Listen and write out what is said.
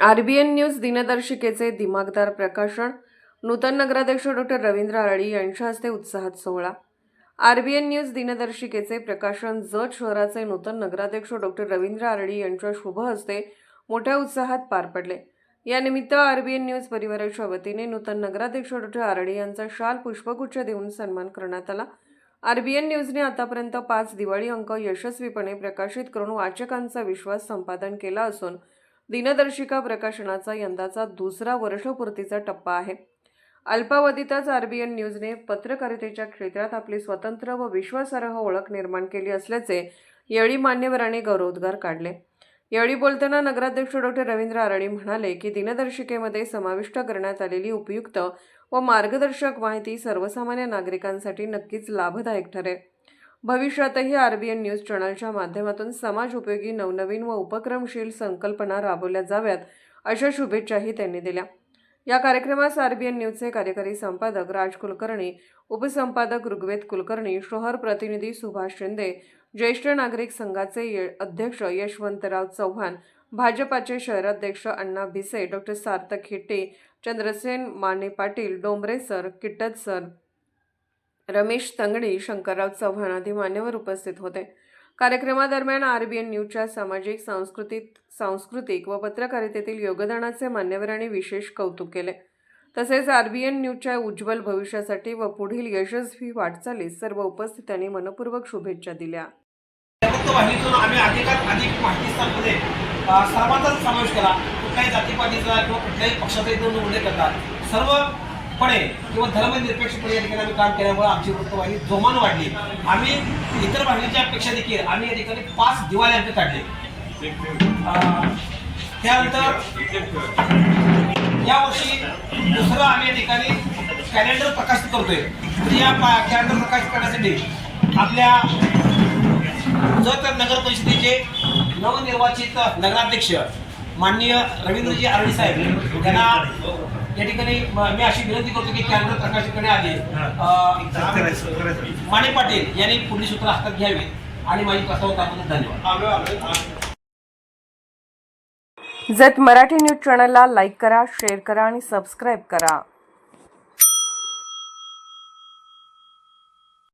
R B N news दिनदर्शिकेचे दिमागदार प्रकाशन. नूतन नगराध्यक्ष डॉक्टर रवींद्र आरळी यांच्या हस्ते उत्साहात सोहळा. आर बी एन न्यूज दिनदर्शिकेचे प्रकाशन जत शहराचे नूतन नगराध्यक्ष डॉक्टर रवींद्र आरळी यांच्या शुभ हस्ते मोठ्या उत्साहात पार पडले. यानिमित्त आर बी एन न्यूज परिवाराच्या वतीने नूतन नगराध्यक्ष डॉक्टर आरळी यांचा शाल पुष्पगुच्छ देऊन सन्मान करण्यात आला. आर बी एन न्यूजने आतापर्यंत पाच दिवाळी अंक यशस्वीपणे प्रकाशित करून वाचकांचा विश्वास संपादन केला असून दिनदर्शिका प्रकाशनाचा यंदाचा दुसरा वर्षपूर्तीचा टप्पा आहे. अल्पावधीतच आरबीएन न्यूजने पत्रकारितेच्या क्षेत्रात आपली स्वतंत्र व विश्वासार्ह ओळख निर्माण केली असल्याचे यावेळी मान्यवरांनी गौरवोद्गार काढले. यावेळी बोलताना नगराध्यक्ष डॉक्टर रवींद्र आरणी म्हणाले की दिनदर्शिकेमध्ये समाविष्ट करण्यात आलेली उपयुक्त व मार्गदर्शक माहिती सर्वसामान्य नागरिकांसाठी नक्कीच लाभदायक ठरेल. भविष्यातही आर बी एन न्यूज चॅनलच्या माध्यमातून समाज उपयोगी नवनवीन व उपक्रमशील संकल्पना राबवल्या जाव्यात अशा शुभेच्छाही त्यांनी दिल्या. या कार्यक्रमास आर बी एन न्यूजचे कार्यकारी संपादक राज कुलकर्णी उपसंपादक ऋग्वेद कुलकर्णी शहर प्रतिनिधी सुभाष शिंदे ज्येष्ठ नागरिक संघाचे ये- अध्यक्ष यशवंतराव चव्हाण भाजपाचे शहराध्यक्ष Anna Bhise doctor Sarthak Hitte Chandrasen Mane Patil Dombare sir Kittat sir Ramesh Tangadi Shankarrao Chavan आदी मान्यवर उपस्थित होते. कार्यक्रमादरम्यान आर बी एन न्यूजच्या सामाजिक सांस्कृतिक सांस्कृतिक व पत्रकारितेतील योगदानाचे मान्यवरांनी विशेष कौतुक केले. तसेच आर बी एन न्यूजच्या उज्ज्वल भविष्यासाठी व पुढील यशस्वी वाटचालीस सर्व उपस्थितांनी मनपूर्वक शुभेच्छा दिल्या. वाहिनीतून आम्ही अधिकात अधिक सर्वांचाच समावेश केला कुठल्याही जातीपातीचा किंवा कुठल्याही पक्षाचा इथून उल्लेख करतात पणे किंवा धर्मनिरपेक्षपणे या ठिकाणी आम्ही काम केल्यामुळे आमची वृत्तवाहिनी जोमान वाढली. आम्ही इतर वाहिनीच्या पेक्षा देखील आम्ही या ठिकाणी पाच दिवाळी अंक काढले. त्यानंतर यावर्षी दुसरं आम्ही या ठिकाणी कॅलेंडर प्रकाशित करतोय. म्हणजे या कॅलेंडर प्रकाशित करण्यासाठी आपल्या जर नगर परिषदेचे नवनिर्वाचित नगराध्यक्ष माननीय रवींद्रजी आरडी साहेब यांना या ठिकाणी म- अशी विनंती करतो की कॅलेंडर प्रकाशित करण्याआधी अं, माने पाटील यांनी पुढील सूत्र हातात घ्यावी आणि माझी प्रस्ताव त्याबद्दल धन्यवाद. जत मराठी न्यूज चॅनलला लाईक करा शेअर करा आणि सबस्क्राईब करा.